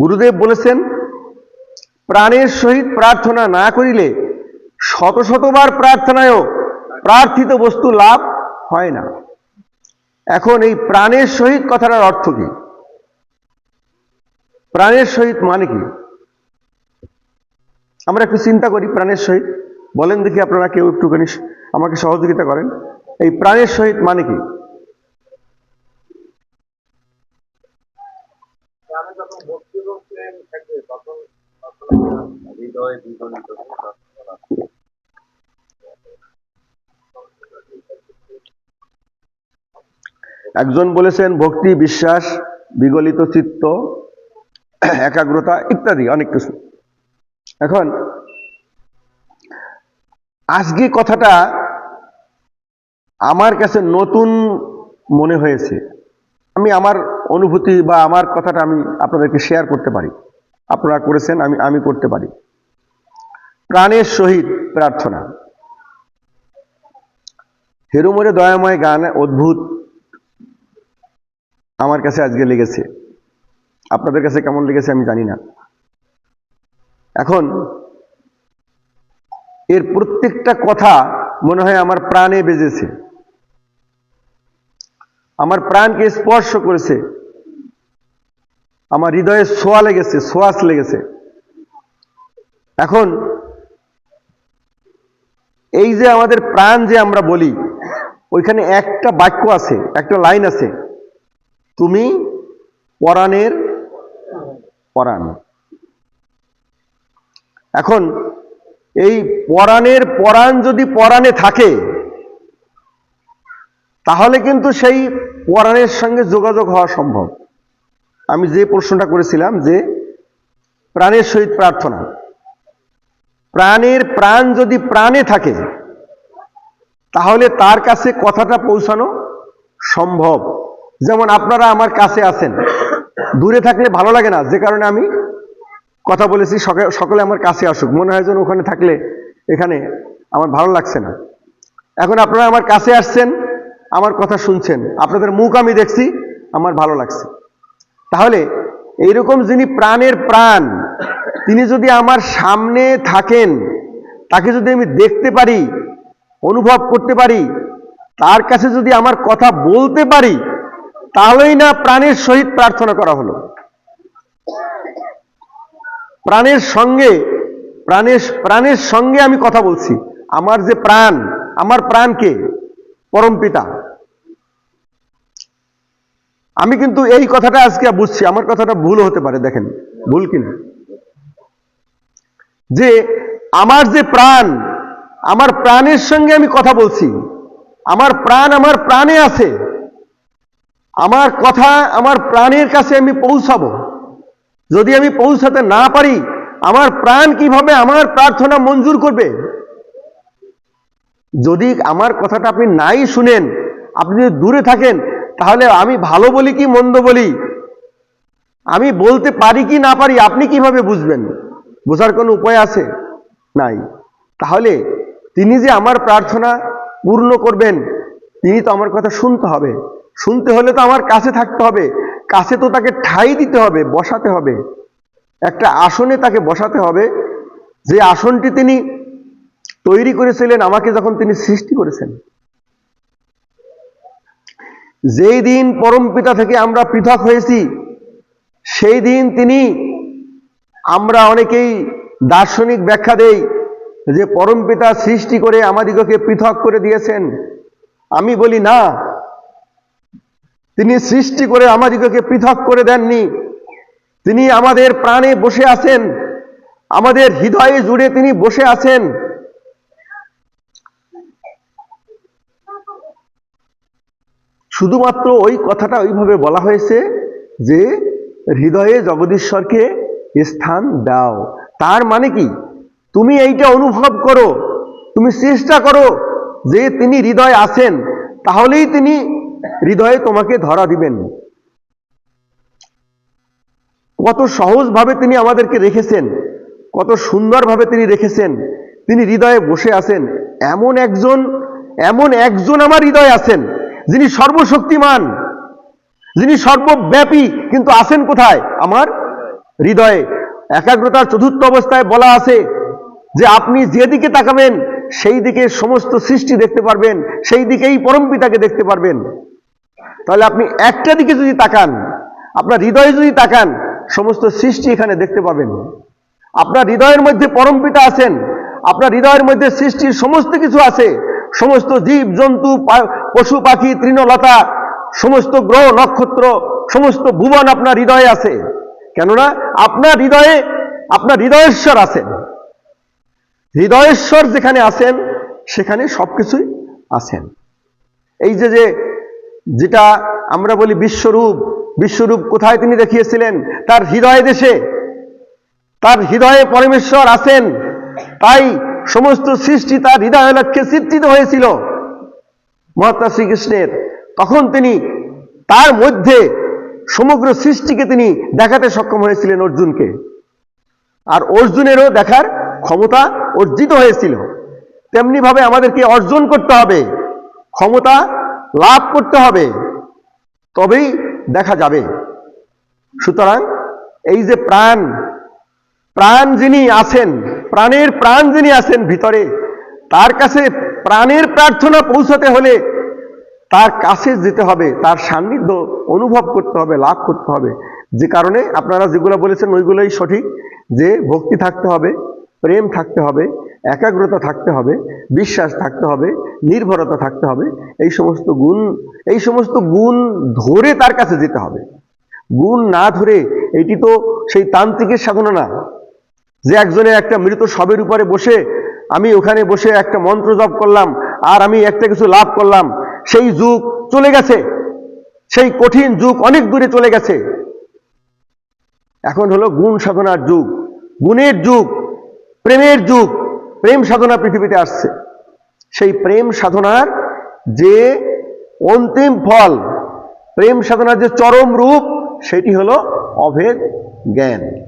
গুরুদেব বলেছেন, প্রাণের সহিত প্রার্থনা না করিলে শত শতবার প্রার্থনায়ও প্রার্থিত বস্তু লাভ হয় না। এখন এই প্রাণের সহিত কথাটার অর্থ কি? প্রাণের সহিত মানে কি? আমরা একটু চিন্তা করি প্রাণের সহিত। বলেন দেখি আপনারা কেউ একটুখানি আমাকে সহযোগিতা করেন। এই প্রাণের সহিত মানে কি? একজন বলেছেন, ভক্তি, বিশ্বাস, বিগলিত চিত্ত, একাগ্রতা ইত্যাদি, অনেক কিছু। এখন, আজকে কথাটা আমার কাছে নতুন মনে হয়েছে। আমি আমার অনুভূতি বা আমার কথাটা আমি আপনাদেরকে শেয়ার করতে পারি। আপনারা করেছেন, আমি আমি করতে পারি। প্রাণের সহিত প্রার্থনা। হেরুমরে দয়াময় গান, অদ্ভুত। আমার কাছে আজকে লেগেছে। আপনাদের কাছে কেমন লেগেছে আমি জানি না। এখন, এর প্রত্যেকটা কথা মনে হয় আমার প্রাণে বেজেছে। আমার প্রাণকে স্পর্শ করেছে। আমার হৃদয়ে সোয়া লেগেছে, সোয়াস লেগেছে। এখন, এই যে আমাদের প্রাণ যে আমরা বলি, ওইখানে একটা বাক্য আছে, একটা লাইন আছে। তুমি পরাণের পরাণ। এখন, এই পরাণের পরাণ যদি পরাণে থাকে, তাহলে কিন্তু সেই পরাণের সঙ্গে যোগাযোগ হওয়া সম্ভব। আমি যে প্রশ্নটা করেছিলাম যে প্রাণের সহিত প্রার্থনা, প্রাণের প্রাণ যদি প্রাণে থাকে, তাহলে তার কাছে কথাটা পৌঁছানো সম্ভব। যেমন আপনারা আমার কাছে আছেন, দূরে থাকলে ভালো লাগে না, যে কারণে আমি কথা বলেছি, সকে- সকলে আমার কাছে আসুক। মনে হয় যেন ওখানে থাকলে এখানে আমার ভালো লাগছে না। এখন আপনারা আমার কাছে আসছেন, আমার কথা শুনছেন, আপনাদের মুখ আমি দেখছি, আমার ভালো লাগছে। তাহলে এইরকম যিনি প্রাণের প্রাণ, তিনি যদি আমার সামনে থাকেন, তাকে যদি আমি দেখতে পারি, অনুভব করতে পারি, তার কাছে যদি আমার কথা বলতে পারি, তাহলেই না প্রাণের সহিত প্রার্থনা করা হলো। প্রাণের সঙ্গে, প্রাণের প্রাণের সঙ্গে আমি কথা বলছি। আমার যে প্রাণ, আমার প্রাণকে পরম পিতা। আমি কিন্তু এই কথাটা আজকে বুঝছি, আমার কথাটা ভুল হতে পারে, দেখেন, ভুল কিনা? যে আমার যে প্রাণ, আমার প্রাণের সঙ্গে আমি কথা বলছি, আমার প্রাণ আমার প্রাণে আছে, আমার কথা আমার প্রাণের কাছে আমি পৌঁছাবো। যদি আমি পৌঁছাতে না পারি, আমার প্রাণ কীভাবে আমার প্রার্থনা মঞ্জুর করবে? যদি আমার কথাটা আপনি নাই শুনেন, আপনি যদি দূরে থাকেন তাহলে আমি ভালো বলি কি মন্দ বলি? আমি বলতে পারি কি না পারি, আপনি কীভাবে বুঝবেন? বোঝার কোনো উপায় আছে? নাই। তাহলে তিনি যে আমার প্রার্থনা পূর্ণ করবেন, তিনি তো আমার কথা শুনতে হবে। শুনতে হলে তো আমার কাছে থাকতে হবে। কাছে তো তাকে ঠাই দিতে হবে, বসাতে হবে। একটা আসনে তাকে বসাতে হবে। যে আসনটি তিনি তৈরি করেছিলেন, আমাকে যখন তিনি সৃষ্টি করেছেন। যেই দিন পরম পিতা থেকে আমরা পৃথক হয়েছি, সেই দিন তিনি আমরা অনেকেই দার্শনিক ব্যাখ্যা দেই যে পরম পিতা সৃষ্টি করে আমাদিগকে পৃথক করে দিয়েছেন। আমি বলি, না, তিনি সৃষ্টি করে আমাদিগকে পৃথক করে দেননি। তিনি আমাদের প্রাণে বসে আছেন, আমাদের হৃদয়ে জুড়ে তিনি বসে আছেন। শুধুমাত্র ওই কথাটা ওইভাবে বলা হয়েছে যে হৃদয়ে জগদীশ্বরকে স্থান দাও। তার মানে কি? তুমি এইটা অনুভব করো, তুমি চেষ্টা করো যে তিনি হৃদয়ে আছেন, তাহলেই তিনি হৃদয়ে তোমাকে ধরা দিবেন। কত সহজভাবে তিনি আমাদেরকে রেখেছেন কত সুন্দরভাবে তিনি রেখেছেন তিনি হৃদয়ে বসে আছেন। এমন একজন এমন একজন আমার হৃদয় আছেন। যিনি সর্বশক্তিমান, যিনি সর্বব্যাপী, কিন্তু আছেন কোথায়? আমার হৃদয়ে। একাগ্রতার চতুর্থ অবস্থায় বলা আছে যে আপনি যেদিকে তাকাবেন, সেই দিকে সমস্ত সৃষ্টি দেখতে পারবেন, সেই দিকেই পরম পিতাকে দেখতে পারবেন। তাহলে আপনি একটা দিকে যদি তাকান, আপনার হৃদয়ে যদি তাকান, সমস্ত সৃষ্টি এখানে দেখতে পাবেন। আপনার হৃদয়ের মধ্যে পরম পিতা আছেন, আপনার হৃদয়ের মধ্যে সৃষ্টির সমস্ত কিছু আছে সমস্ত জীব, জন্তু পশু, পাখি, তৃণলতা, সমস্ত গ্রহ, নক্ষত্র, সমস্ত ভুবন আপনার হৃদয়ে আছে। কেননা আপনার হৃদয়ে, আপনার হৃদয়েশ্বর আছেন। হৃদয়েশ্বর যেখানে আছেন, সেখানে সবকিছুই আছেন। এই যে যে যেটা আমরা বলি বিশ্বরূপ বিশ্বরূপ কোথায় তিনি দেখিয়েছিলেন? তার হৃদয় দেশে। তার হৃদয়ে পরমেশ্বর আছেন। তাই সমস্ত সৃষ্টি তার হৃদয় লক্ষ্যে চিত্রিত হয়েছিল মহাত্মা শ্রীকৃষ্ণের। তখন তিনি তার মধ্যে সমগ্র সৃষ্টিকে তিনি দেখাতে সক্ষম হয়েছিলেন অর্জুনকে। আর অর্জুনেরও দেখার ক্ষমতা অর্জিত হয়েছিল। তেমনি ভাবে আমাদেরকে অর্জন করতে হবে, ক্ষমতা লাভ করতে হবে, তবেই দেখা যাবে। সুতরাং এই যে প্রাণ প্রাণ যিনি আছেন প্রাণের প্রাণ যিনি আছেন ভিতরে, তার কাছে প্রাণের প্রার্থনা পৌঁছাতে হলে তার কাছে যেতে হবে, তার সান্নিধ্য অনুভব করতে হবে, লাভ করতে হবে। যে কারণে আপনারা যেগুলো বলেছেন ওইগুলোই সঠিক, যে ভক্তি থাকতে হবে, প্রেম থাকতে হবে, একাগ্রতা থাকতে হবে, বিশ্বাস থাকতে হবে, নির্ভরতা থাকতে হবে, এই সমস্ত গুণ, এই সমস্ত গুণ ধরে তার কাছে যেতে হবে। গুণ না ধরে, এটি তো সেই তান্ত্রিকের সাধনা না। যে একজনের একটা মৃত শবের উপরে বসে আমি ওখানে বসে একটা মন্ত্র জপ করলাম, আর আমি একটা কিছু লাভ করলাম, সেই যুগ চলে গেছে। সেই কঠিন যুগ অনেক দূরে চলে গেছে। এখন হলো গুণ সাধনার যুগ। গুণের যুগ, প্রেমের যুগ, প্রেম সাধনা পৃথিবীতে আসছে। সেই প্রেম সাধনার যে অন্তিম ফল, প্রেম সাধনার যে চরম রূপ, সেটি হলো অভেদ জ্ঞান।